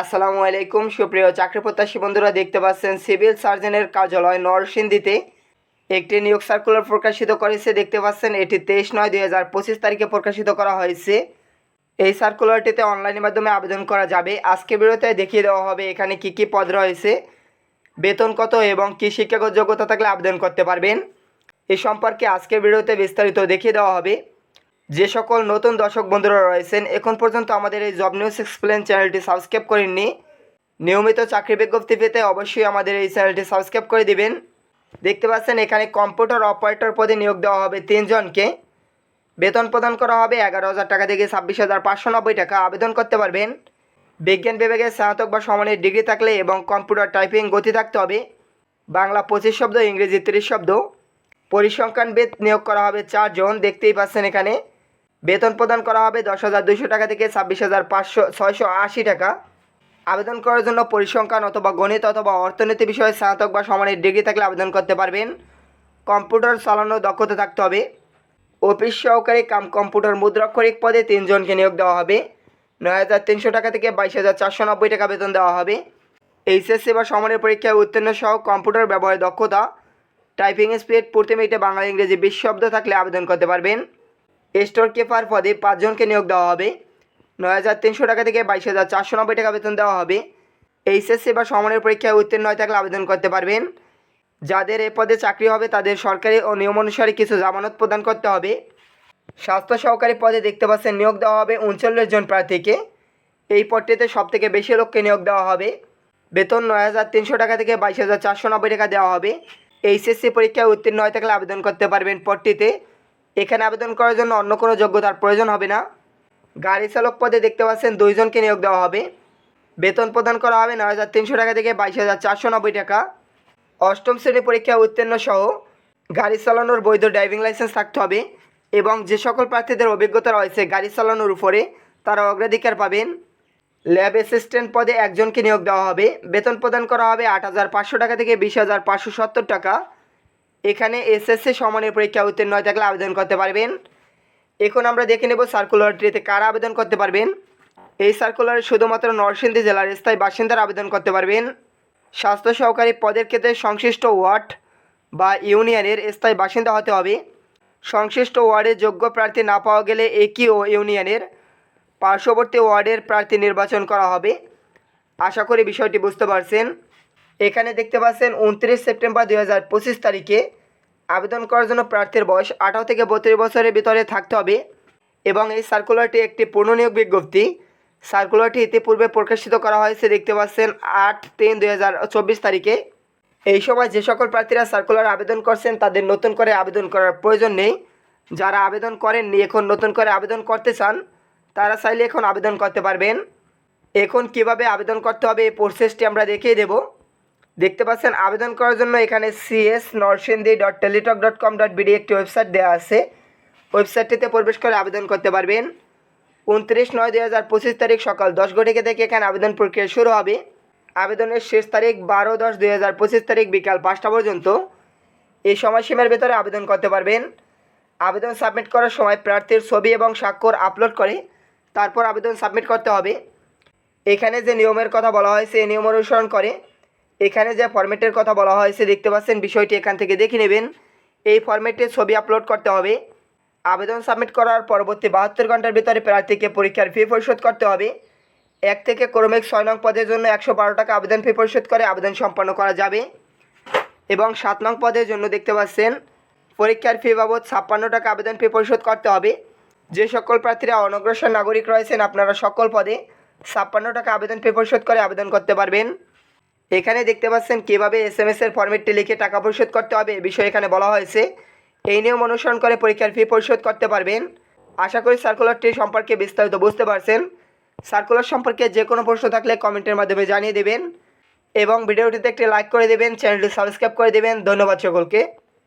আসসালামু আলাইকুম, সুপ্রিয় চাকরি প্রত্যাশী বন্ধুরা, দেখতে পাচ্ছেন সিভিল সার্জনের কার্যালয় নরসিংদীতে একটি নিয়োগ সার্কুলার প্রকাশিত করেছে। দেখতে পাচ্ছেন, এটি তেইশ নয় দুই হাজার পঁচিশ তারিখে প্রকাশিত করা হয়েছে। এই সার্কুলারটিতে অনলাইনের মাধ্যমে আবেদন করা যাবে। আজকে বিরতে দেখিয়ে দেওয়া হবে এখানে কি কি পদ রয়েছে, বেতন কত এবং কি শিক্ষাগত যোগ্যতা থাকলে আবেদন করতে পারবেন। এ সম্পর্কে আজকের ভিডিওতে বিস্তারিত দেখিয়ে দেওয়া হবে। যে সকল নতুন দর্শক বন্ধুরা রয়েছেন, এখন পর্যন্ত আমাদের এই জব নিউজ এক্সপ্লেন চ্যানেলটি সাবস্ক্রাইব করেননি। নিয়মিত চাকরি বিজ্ঞপ্তি পেতে অবশ্যই আমাদের এই চ্যানেলটি সাবস্ক্রাইব করে দিবেন। দেখতে পাচ্ছেন, এখানে কম্পিউটার অপারেটর পদে নিয়োগ দেওয়া হবে তিনজনকে। বেতন প্রদান করা হবে এগারো হাজার টাকা থেকে ছাব্বিশ হাজার পাঁচশো নব্বই টাকা। আবেদন করতে পারবেন। বিজ্ঞান বিভাগে স্নাতক বা সমানের ডিগ্রি থাকলে এবং কম্পিউটার টাইপিং গতি থাকতে হবে। বাংলা পঁচিশ শব্দ, ইংরেজি তিরিশ শব্দ। পরিসংখ্যানবিদ নিয়োগ করা হবে চারজন। দেখতেই পাচ্ছেন এখানে। বেতন প্রদান করা হবে দশ হাজার দুশো টাকা থেকে ছাব্বিশ হাজার পাঁচশো, ছয়শো আশি টাকা। আবেদন করার জন্য পরিসংখ্যান অথবা গণিত অথবা অর্থনীতি বিষয়ে স্নাতক বা সমানের ডিগ্রি থাকলে আবেদন করতে পারবেন। কম্পিউটার চালানোর দক্ষতা থাকতে হবে। অফিস সহকারী কাম কম্পিউটার মুদ্রাক্ষরিক পদে তিনজনকে নিয়োগ দেওয়া হবে। নয় হাজার তিনশো টাকা থেকে বাইশ হাজার চারশো নব্বই টাকা বেতন দেওয়া হবে। এইচএসসি বা সমানের পরীক্ষায় উত্তীর্ণ সহ কম্পিউটার ব্যবহারের দক্ষতা। টাইপিং স্পিড প্রতি মিনিটে বাংলা, ইংরেজি বিশ শব্দ থাকলে আবেদন করতে পারবেন। স্টোর কিপার পদে পাঁচজনকে নিয়োগ দেওয়া হবে। নয় হাজার তিনশো টাকা থেকে বাইশ হাজার চারশো নব্বই টাকা বেতন দেওয়া হবে। এইচএসসি বা সমানের পরীক্ষায় উত্তীর্ণ হয়ে থাকলে আবেদন করতে পারবেন। যাদের এ পদে চাকরি হবে, তাদের সরকারি ও নিয়ম অনুসারে কিছু জামানত প্রদান করতে হবে। স্বাস্থ্য সহকারী পদে দেখতে পাচ্ছেন, নিয়োগ দেওয়া হবে উনচল্লিশ জন প্রার্থীকে। এই পদটিতে সবথেকে বেশি লোককে নিয়োগ দেওয়া হবে। বেতন নয় হাজার তিনশো টাকা থেকে বাইশ হাজার চারশো নব্বই টাকা দেওয়া হবে। এইচএসসি পরীক্ষায় উত্তীর্ণ হয়ে থাকলে আবেদন করতে পারবেন পদটিতে। এখানে আবেদন করার জন্য অন্য কোনো যোগ্যতার প্রয়োজন হবে না। গাড়ি চালক পদে দেখতে পাচ্ছেন দুইজনকে নিয়োগ দেওয়া হবে। বেতন প্রদান করা হবে নয় হাজার তিনশো টাকা থেকে বাইশ হাজার চারশো নব্বই টাকা। অষ্টম শ্রেণি পরীক্ষা উত্তীর্ণ সহ গাড়ি চালানোর বৈধ ড্রাইভিং লাইসেন্স থাকতে হবে এবং যে সকল প্রার্থীদের অভিজ্ঞতা রয়েছে গাড়ি চালানোর উপরে, তারা অগ্রাধিকার পাবেন। ল্যাব অ্যাসিস্ট্যান্ট পদে একজনকে নিয়োগ দেওয়া হবে। বেতন প্রদান করা হবে আট হাজার পাঁচশো টাকা থেকে বিশ হাজার পাঁচশো সত্তর টাকা। এখানে এসএসসি সমানের পরীক্ষা উত্তীর্ণ হয়ে থাকলে আবেদন করতে পারবেন। এখন আমরা দেখে নেব সার্কুলারটিতে কারা আবেদন করতে পারবেন। এই সার্কুলারে শুধুমাত্র নরসিংদী জেলার স্থায়ী বাসিন্দারা আবেদন করতে পারবেন। স্বাস্থ্য সহকারী পদের ক্ষেত্রে সংশ্লিষ্ট ওয়ার্ড বা ইউনিয়নের স্থায়ী বাসিন্দা হতে হবে। সংশ্লিষ্ট ওয়ার্ডে যোগ্য প্রার্থী না পাওয়া গেলে একই ও ইউনিয়নের পার্শ্ববর্তী ওয়ার্ডের প্রার্থী নির্বাচন করা হবে। আশা করি বিষয়টি বুঝতে পারছেন। এখানে দেখতে পাচ্ছেন উনত্রিশ সেপ্টেম্বর দুই হাজার পঁচিশ তারিখে আবেদন করার জন্য প্রার্থীর বয়স আঠারো থেকে বত্রিশ বছরের ভিতরে থাকতে হবে এবং এই সার্কুলারটি একটি পূর্ণনিয়োগ বিজ্ঞপ্তি। সার্কুলারটি ইতিপূর্বে প্রকাশিত করা হয়েছে দেখতে পাচ্ছেন আট তিন দুই হাজার চব্বিশ তারিখে। এই সময় যে সকল প্রার্থীরা সার্কুলার আবেদন করছেন, তাদের নতুন করে আবেদন করার প্রয়োজন নেই। যারা আবেদন করেননি, এখন নতুন করে আবেদন করতে চান, তারা চাইলে এখন আবেদন করতে পারবেন। এখন কীভাবে আবেদন করতে হবে, এই প্রসেসটি আমরা দেখিয়ে দেব। দেখতে পাচ্ছেন, আবেদন করার জন্য এখানে CS Narsingdi dot Teletalk dot com dot BD একটি ওয়েবসাইট দেওয়া আছে। ওয়েবসাইটটিতে প্রবেশ করে আবেদন করতে পারবেন। উনত্রিশ নয় দুই হাজার পঁচিশ তারিখ সকাল দশ ঘটিকা থেকে এখানে আবেদন প্রক্রিয়া শুরু হবে। আবেদনের শেষ তারিখ বারো দশ দুই হাজার পঁচিশ তারিখ বিকাল পাঁচটা পর্যন্ত। এই সময়সীমার ভেতরে আবেদন করতে পারবেন। আবেদন সাবমিট করার সময় প্রার্থীর ছবি এবং স্বাক্ষর আপলোড করে তারপর আবেদন সাবমিট করতে হবে। এখানে যে নিয়মের কথা বলা হয়েছে এই নিয়ম অনুসরণ করে এখানে যে ফরম্যাটের কথা বলা হয়েছে, দেখতে পাচ্ছেন বিষয়টি এখান থেকে দেখে নেবেন। এই ফরম্যাটে ছবি আপলোড করতে হবে। আবেদন সাবমিট করার পরবর্তী বাহাত্তর ঘণ্টার ভিতরে প্রার্থীকে পরীক্ষার ফি পরিশোধ করতে হবে। এক থেকে ক্রমিক ছয় নং পদের জন্য একশো বারো টাকা আবেদন ফি পরিশোধ করে আবেদন সম্পন্ন করা যাবে। এবং সাত নং পদের জন্য দেখতে পাচ্ছেন, পরীক্ষার ফি বাবদ ছাপ্পান্ন টাকা আবেদন ফি পরিশোধ করতে হবে। যে সকল প্রার্থীরা অনগ্রসর নাগরিক রয়েছেন, আপনারা সকল পদে ছাপ্পান্ন টাকা আবেদন ফি পরিশোধ করে আবেদন করতে পারবেন। এখানে দেখতে পাচ্ছেন কীভাবে এস এম এর ফর্মেটটি লিখে টাকা পরিশোধ করতে হবে, এ বিষয়ে এখানে বলা হয়েছে। এই নিয়ম অনুসরণ করে পরীক্ষার ফি পরিশোধ করতে পারবেন। আশা করি সার্কুলারটি সম্পর্কে বিস্তারিত বুঝতে পারছেন। সার্কুলার সম্পর্কে যে কোনো প্রশ্ন থাকলে কমেন্টের মাধ্যমে জানিয়ে দেবেন। এবং ভিডিওটিতে একটি লাইক করে দেবেন, চ্যানেলটি সাবস্ক্রাইব করে দেবেন। ধন্যবাদ সকলকে।